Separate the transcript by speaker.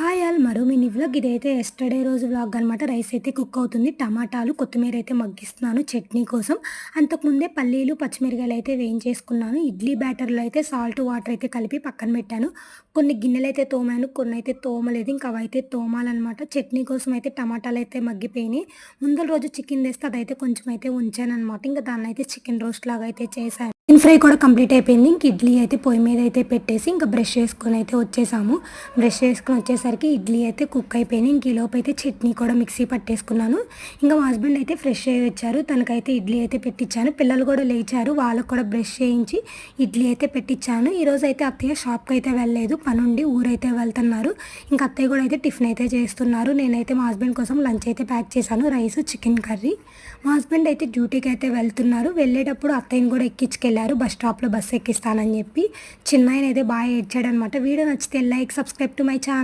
Speaker 1: Hi all మరో mini vlog. ఇదైతే yesterday రోజు వ్లాగ్ అనమాట రైస్ అయితే కుక్ అవుతుంది. టమాటాలు కొత్తిమీర అయితే మగ్గిస్తున్నాను చట్నీ కోసం. అంతకుముందే పల్లీలు పచ్చిమిరకాయలు అయితే వేయించేసుకున్నాను. ఇడ్లీ బ్యాటర్లో అయితే సాల్ట్ వాటర్ అయితే కలిపి పక్కన పెట్టాను. కొన్ని గిన్నెలు అయితే తోమాను కొన్ని అయితే తోమలేదు. ఇంకా అవైతే తోమాలన్నమాట. చట్నీ కోసం అయితే టమాటాలు అయితే మగ్గిపోయినాయి. ముందల రోజు చికెన్ తెస్తే అదైతే కొంచెం అయితే ఉంచాను అనమాట ఇంకా దాన్ని అయితే చికెన్ రోస్ట్ లాగా అయితే చేశాను. చికెన్ ఫ్రై కూడా కంప్లీట్ అయిపోయింది. ఇంక ఇడ్లీ అయితే పొయ్యి మీద అయితే పెట్టేసి ఇంకా బ్రష్ చేసుకొని అయితే వచ్చేసాము. బ్రష్ చేసుకొని వచ్చేసరికి ఇడ్లీ అయితే కుక్ అయిపోయింది. ఇంక ఈ అయితే చట్నీ కూడా మిక్సీ పట్టేసుకున్నాను. ఇంకా మా హస్బెండ్ అయితే ఫ్రెష్ అయ్యి వచ్చారు. తనకైతే ఇడ్లీ అయితే పెట్టించాను పిల్లలు కూడా లేచారు. వాళ్ళకు కూడా బ్రష్ చేయించి ఇడ్లీ అయితే పెట్టించాను ఈరోజు అయితే అత్తయ్య షాప్కి అయితే వెళ్ళలేదు. పనుండి ఊరైతే వెళ్తున్నారు. ఇంకా అత్తయ్య కూడా అయితే టిఫిన్ అయితే చేస్తున్నారు. నేనైతే మా హస్బెండ్ కోసం లంచ్ అయితే ప్యాక్ చేశాను. Rice chicken curry. మా హస్బెండ్ అయితే డ్యూటీకి అయితే వెళ్తున్నారు. వెళ్ళేటప్పుడు అత్తయ్యని కూడా వెళ్ళారు బస్ స్టాప్లో బస్సు ఎక్కిస్తానని చెప్పి. చిన్నయన అయితే బాగా ఏడ్చాడనమాట వీడియో నచ్చితే like subscribe to my channel.